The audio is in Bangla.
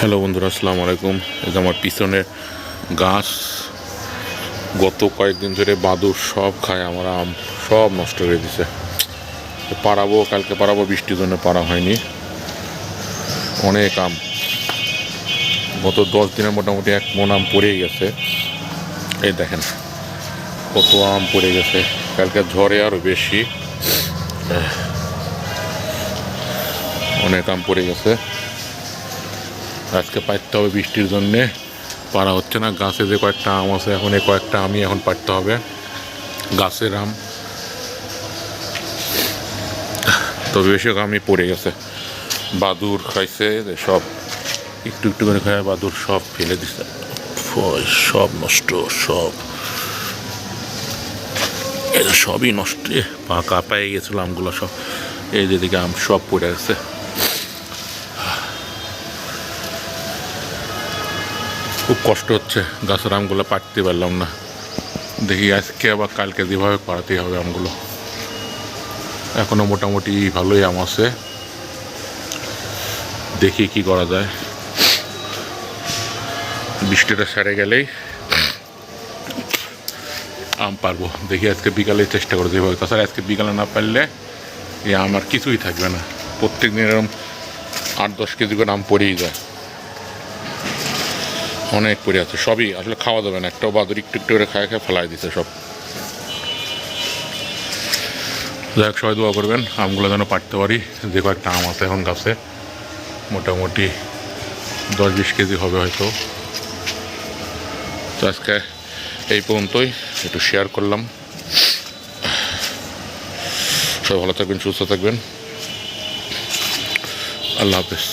হ্যালো বন্ধুরা, আসসালামু আলাইকুম। এই যে আমার পিছনে গাছ গত কয়েকদিন ধরে বাদুর সব খায়, আমার আম সব নষ্ট করে দিছে। পাড়াবো, কালকে পাড়াবো, বৃষ্টির জন্য পাড়া হয়নি। অনেক আম। গত দশ দিনে মোটামুটি এক মন আম পড়েই গেছে। এই দেখেন, কত আম পড়ে গেছে। কালকে ঝড়ে আরও বেশি। অনেক আম পড়ে গেছে। আজকে পাইতে হবে বৃষ্টির জন্যে। পারা হচ্ছে না গাছে যে কয়েকটা আম আছে এখন এই কয়েকটা আমি এখন পাড়তে হবে। গাছের আম। তবে বেশি আমি পড়ে গেছে। বাদুর খাইছে সব একটু একটু করে খায় বাদুর সব ফেলে দিছে। সব নষ্ট সব। সবই নষ্ট এ, পাকা পেয়ে গেছিল আমগুলো সব। এই যেদিকে আম সব পড়ে গেছে খুব কষ্ট হচ্ছে। গাছের আমগুলো পাড়তে পারলাম না। দেখি আজকে আবার কালকে যেভাবে পাড়াতেই হবে আমগুলো। এখনও মোটামুটি ভালোই আম আছে। দেখি কি করা যায়। বৃষ্টিটা সেরে গেলেই আম পারব। দেখি আজকে বিকালে চেষ্টা করে যেভাবে। তাছাড়া আজকে বিকালে না পারলে এই আম আর কিছুই থাকবে না। প্রত্যেক দিন এরকম আট দশ কেজি করে আম পড়েই যায়। অনেক পড়ে আছে, সবই আসলে খাওয়া যাবে না, একটাও বাদুর একটু একটু করে খায় খায় ফেলাই দিছে সব। যাই হোক, সবাই দোয়া করবেন, আমগুলো যেন পারতে পারি। যে কয়েকটা আম আছে এখন গাছে, মোটামুটি দশ বিশ কেজি হবে হয়তো। তো আজকে এই পর্যন্তই, একটু শেয়ার করলাম। সবাই ভালো থাকবেন, সুস্থ থাকবেন। আল্লাহ হাফেজ।